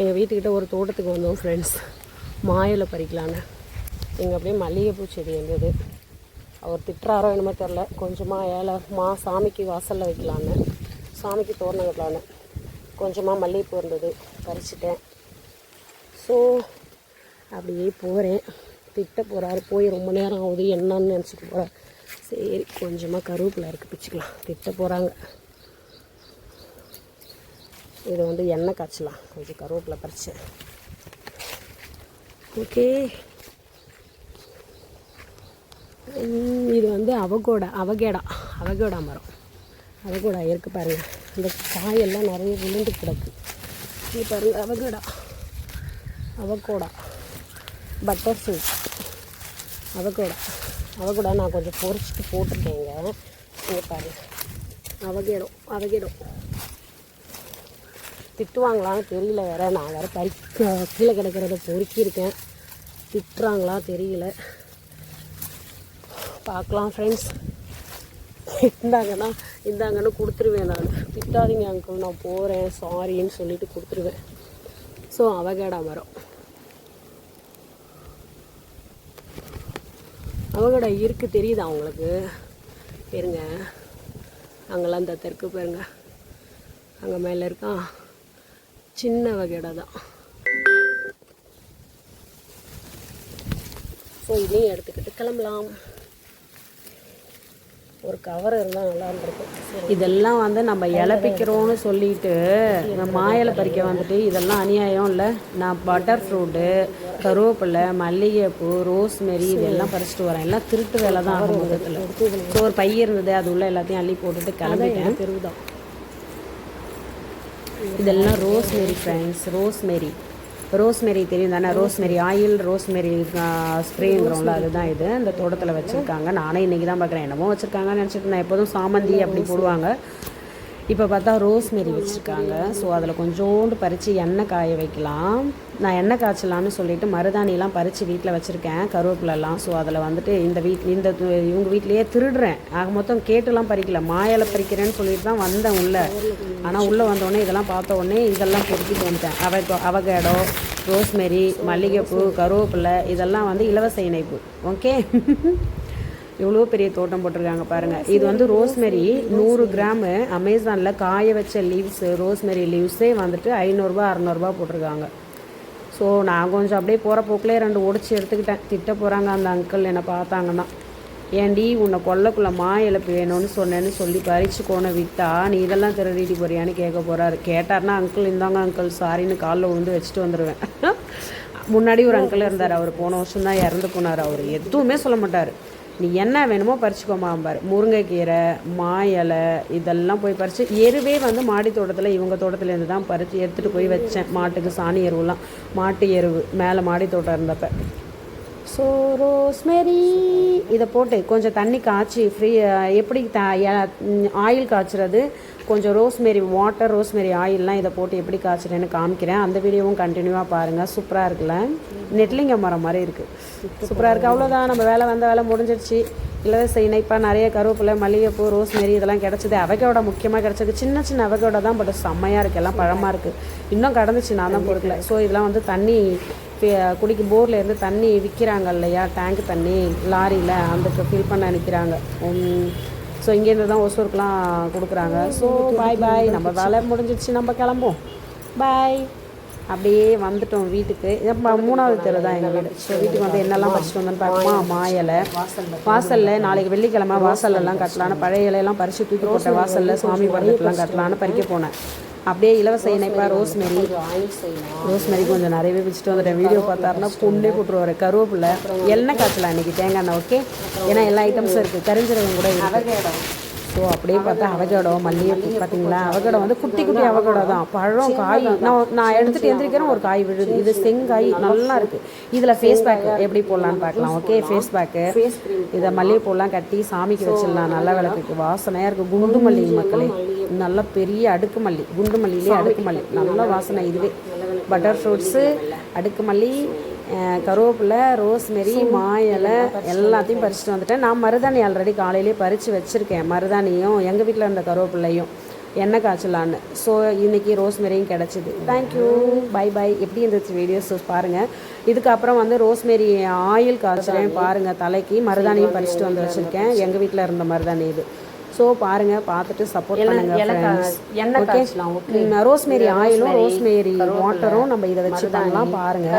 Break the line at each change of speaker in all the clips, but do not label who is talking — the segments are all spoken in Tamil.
எங்கள் வீட்டுக்கிட்ட ஒரு தோட்டத்துக்கு வந்தோம் ஃப்ரெண்ட்ஸ் மாயிலை பறிக்கலான்னு. எங்கள் அப்படியே மல்லிகைப்பூ செடி இருந்தது அவர் திட்டுறாரோ என்னமோ தெரில கொஞ்சமாக ஏழை மா சாமிக்கு வாசலில் வைக்கலான்னு. சாமிக்கு தோரணம் கட்டலான்னு. கொஞ்சமாக மல்லிகைப்பூ இருந்தது. பறிச்சிட்டேன். ஸோ அப்படியே போகிறேன் திட்ட போகிறாரு போய் ரொம்ப நேரம் ஆகுது. என்னன்னு நினச்சிட்டு போகிறார் சரி கொஞ்சமாக கருவேப்பில் இருக்குது பிச்சுக்கலாம். திட்ட போகிறாங்க இது வந்து எண்ணெய் காய்ச்சலாம் கொஞ்சம் கருவேப்பிலை பறித்தேன் ஓகே. இது வந்து அவகோடா அவகேடா அவகோடா மரம். அவகோடா இருக்கு பாருங்கள் இந்த காயெல்லாம் நிறைய விழுந்து கிடக்கு. இது பாருங்கள் avocado. Avocado. Butter fruit avocado. Avocado நான் கொஞ்சம் பொரிச்சிட்டு போட்டிருக்கேங்க இங்கே. பாருங்கள் அவகேடம் அவகேடம் திட்டுவாங்களான்னு தெரியல வேறு. நான் வேறு பறி கீழே கிடக்கிறத பொறுக்கியிருக்கேன். திட்டுறாங்களா தெரியல. பார்க்கலாம் ஃப்ரெண்ட்ஸ் இந்தாங்கன்னா இந்தாங்கன்னு கொடுத்துருவேன் நான். திட்டாதீங்க அங்கிள் நான் போகிறேன் சாரின்னு சொல்லிட்டு கொடுத்துருவேன். ஸோ அவகேடா மரம். அவகடா இருக்கு தெரியுதா உங்களுக்கு? இருங்க. அங்கெல்லாம் இந்த தெற்கு பாருங்க. அங்கே மேலே இருக்கான் சின்ன வகைடா தான். ஸோ இதையும் எடுத்துக்கிட்டு கிளம்பலாம். ஒரு கவர் இருந்தால் நல்லா இருந்திருக்கும். இதெல்லாம் வந்து நம்ம இழப்பிக்கிறோம்னு சொல்லிட்டு மாயிலை பறிக்க வந்துட்டு இதெல்லாம் அநியாயம் இல்லை. நான் பட்டர் ஃப்ரூட்டு கருவேப்பிலை மல்லிகைப்பூ ரோஸ்மெரி இதெல்லாம் பறிச்சிட்டு வரேன். எல்லாம் திருட்டு வேலை தான் ஆகும் மொத்தத்தில் ஸோ ஒரு பை இருந்தது அது உள்ள எல்லாத்தையும் அள்ளி போட்டுட்டு கிளம்பிட்டேன். தெருவுதான். இதெல்லாம் ரோஸ்மெரி ஃப்ரெண்ட்ஸ் ரோஸ்மெரி. ரோஸ்மெரி தெரியும் தானே? ரோஸ்மெரி ஆயில் ரோஸ்மெரி ஸ்ப்ரேங்கிறோம்ல அதுதான் இது. இந்த தோட்டத்தில் வச்சுருக்காங்க. நானே இன்றைக்கி தான் பார்க்குறேன் என்னமோ வச்சுருக்காங்கன்னு நினச்சிட்டு நான் எப்போதும் சாமந்தி அப்படி போடுவாங்க. இப்போ பார்த்தா ரோஸ்மெரி வச்சுருக்காங்க. ஸோ அதில் கொஞ்சோண்டு பறித்து எண்ணெய் காய வைக்கலாம். நான் எண்ணெய் காய்ச்சலான்னு சொல்லிட்டு மருதாணிலாம் பறித்து வீட்டில் வச்சுருக்கேன் கருவேப்பிலலாம். ஸோ அதில் வந்துட்டு இந்த வீட் இந்த இவங்க வீட்லேயே திருடுறேன். ஆக மொத்தம் கேட்டுலாம் பறிக்கல. மாயால் பறிக்கிறேன்னு சொல்லிட்டு தான் வந்தேன் உள்ளே. ஆனால் உள்ளே வந்தோடனே இதெல்லாம் பார்த்த உடனே இதெல்லாம் பொறுக்கிட்டு வந்துட்டேன். அவ அவகேடோ ரோஸ்மெரி மல்லிகைப்பூ கருவேப்பிலை இதெல்லாம் வந்து இலவச இணைப்பு. ஓகே எவ்வளோ பெரிய தோட்டம் போட்டிருக்காங்க பாருங்கள் இது வந்து ரோஸ்மெரி நூறு கிராமு அமேசானில் காய வச்ச லீவ்ஸ் ரோஸ்மெரி லீவ்ஸே வந்துட்டு ஐநூறுரூபா அறநூறுபா போட்டிருக்காங்க. ஸோ நான் கொஞ்சம் அப்படியே போகிற போக்கிலே ரெண்டு ஒடிச்சு எடுத்துக்கிட்டேன். திட்ட போகிறாங்க அந்த அங்கிள் என்னை பார்த்தாங்கன்னா. ஏண்டி உன்னை கொல்லக்குள்ள மா இழப்பு வேணும்னு சொன்னேன்னு சொல்லி பறிச்சு கோனை விட்டா நீ இதெல்லாம் திருடிட்டு போறியான்னு கேட்க போகிறாரு கேட்டார்னா அங்கிள் இந்தாங்க அங்கிள் சாரின்னு காலில் விழுந்து வச்சுட்டு வந்துடுவேன் முன்னாடி ஒரு அங்கிள் இருந்தார். அவர் போன வருஷம் தான் இறந்து போனார். அவர் எதுவுமே சொல்ல மாட்டார். நீ என்ன வேணுமோ பறிச்சுக்கோமாம்பார் முருங்கைக்கீரை மா இலை இதெல்லாம் போய் பறித்து எருவே வந்து மாடி தோட்டத்தில் இவங்க தோட்டத்துலேருந்து தான் பறித்து எடுத்துகிட்டு போய் வச்சேன். மாட்டுக்கு சாணி எருவெல்லாம். மாட்டு எருவு மேலே மாடி தோட்டம் இருந்தப்ப. ஸோ ரோஸ்மெரி இதை போட்டு கொஞ்சம் தண்ணி காய்ச்சி ஃப்ரீ எப்படி த ஆயில் காய்ச்சுறது கொஞ்சம் ரோஸ்மெரி வாட்டர் ரோஸ்மெரி ஆயில்லாம் இதை போட்டு எப்படி காய்ச்சுறேன்னு காமிக்கிறேன். அந்த வீடியோவும் கண்டினியூவாக பாருங்கள் சூப்பராக இருக்குல்ல? நெட்லிங்க மரம் மாதிரி இருக்குது சூப்பராக இருக்குது அவ்வளோதான் நம்ம வேலை வந்த வேலை முடிஞ்சிருச்சு. இலவச இணைப்பாக நிறைய கருவேப்பிலை மல்லிகைப்பூ ரோஸ்மெரி இதெல்லாம் கிடச்சிது. அவகோட முக்கியமாக கிடச்சிது சின்ன சின்ன அவகோட தான் பட் செம்மையாக இருக்குது எல்லாம் பழமாக இருக்குது இன்னும் கடந்துச்சு. நான் தான் பொறுக்கல. ஸோ இதெல்லாம் வந்து தண்ணி குடிக்கும் போரில் இருந்து தண்ணி விற்கிறாங்க இல்லையா? டேங்க் தண்ணி லாரியில் அந்த ஃபில் பண்ண நிற்கிறாங்க ஸோ இங்கேருந்து தான் ஒசூருக்குலாம் கொடுக்குறாங்க. ஸோ பாய் பாய் நம்ம வேலை முடிஞ்சிடுச்சு நம்ம கிளம்புவோம். பாய் அப்படியே வந்துட்டோம் வீட்டுக்கு. இது மூணாவது தெரு தான் எங்கள் வீடு. ஸோ வீட்டுக்கு வந்து என்னெல்லாம் பறிச்சுட்டு வந்தோன்னு பார்க்குமா மாயலை. வாசலில் நாளைக்கு வெள்ளிக்கிழமை வாசல்லலாம் கட்டலான்னு பழைய இலையெல்லாம் பறித்து தூக்கி போட்ட வாசலில் சுவாமி படத்துக்குலாம் கட்டலான்னு பறிக்க போனேன். அப்படியே இலவச இணைப்பா ரோஸ்மெரி. ரோஸ்மெரி கொஞ்சம் நிறையவே வச்சுட்டு வந்துட்டேன். வீடியோ பார்த்தாருன்னா பொண்ணே போட்டுருவாரு. கருவேப்பிலை எண்ணெய் காய்ச்சலாம் இன்னைக்கு? தேங்காய் எண்ணெய் ஓகே ஏன்னா எல்லா ஐட்டம்ஸும் இருக்குது கரிஞ்சீரகம் கூட இருக்கு. ஸோ அப்படியே பார்த்தா அவகடோ மல்லிகைப்பூ பார்த்தீங்களா? அவகடோ வந்து குட்டி குட்டி அவகடோ தான். பழம் காய். நான் நான் எடுத்துகிட்டு எந்திரிக்கிறேன் ஒரு காய் விழுது. இது செங்காய். நல்லா இருக்குது இதில் ஃபேஸ் பேக் எப்படி போடலான்னு பார்க்கலாம். ஓகே ஃபேஸ் பேக்கு இதை மல்லிகைப்பூலாம் கட்டி சாமிக்கு வச்சிடலாம். நல்ல விளக்குக்கு. வாசனையாக இருக்குது குண்டு மல்லி மக்களே. நல்ல பெரிய அடுக்கு மல்லி. குண்டு மல்லியிலே அடுக்கு மல்லி. நல்ல வாசனை இதுவே. பட்டர் ஃப்ரூட்ஸு அடுக்கு மல்லி. கருவேப்பிலை ரோஸ்மெரி மா இலை எல்லாத்தையும் பறிச்சுட்டு வந்துட்டேன். நான் மருதாணி ஆல்ரெடி காலையிலே பறித்து வச்சுருக்கேன். மருதாணியும் எங்கள் வீட்டில் இருந்த கருவேப்பிலையும். எண்ணெய் காய்ச்சலான்னு. ஸோ இன்றைக்கி ரோஸ்மெரியும் கிடச்சிது. தேங்க்யூ பை பை எப்படி இருந்துச்சு வீடியோஸ் பாருங்கள் இதுக்கப்புறம் வந்து ரோஸ்மெரி ஆயில் காய்ச்சலையும் பாருங்கள் தலைக்கு. மருதாணியும் பறிச்சுட்டு வந்து வச்சுருக்கேன். எங்கள் வீட்டில் இருந்த மருதாணி இது. ஸோ பாருங்கள் பார்த்துட்டு சப்போர்ட் பண்ணுங்க friends.
எண்ணெய்
Okay?
காய்ச்சலாம் ஓகே
ரோஸ்மேரி ஆயிலும் ரோஸ்மேரி வாட்டரும் நம்ம இதை வச்சு பண்ணலாம் பாருங்க.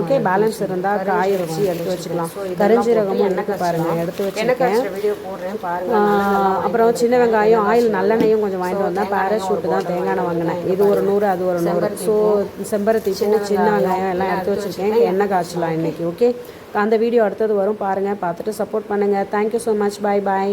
ஓகே பேலன்ஸ் இருந்தால் காய வச்சு. எடுத்து வச்சுக்கலாம். கருஞ்சீரகமும் இருக்கு பாருங்க எடுத்து வச்சிருக்கேன். அப்புறம் சின்ன வெங்காயம் ஆயில் நல்லெண்ணெயும் கொஞ்சம் வாங்கிட்டு வந்தேன் பேராஷூட் தான் தேங்காய் வாங்கினேன். இது ஒரு நூறு அது ஒரு நூறு. ஸோ செம்பருத்தி பூ சின்ன வெங்காயம் எல்லாம் எடுத்து வச்சிருக்கேன். எண்ணெய் காய்ச்சலாம் இன்னைக்கு? ஓகே அந்த வீடியோ அடுத்தது வரும் பாருங்க. பார்த்துட்டு சப்போர்ட் பண்ணுங்க. Thank you so much bye bye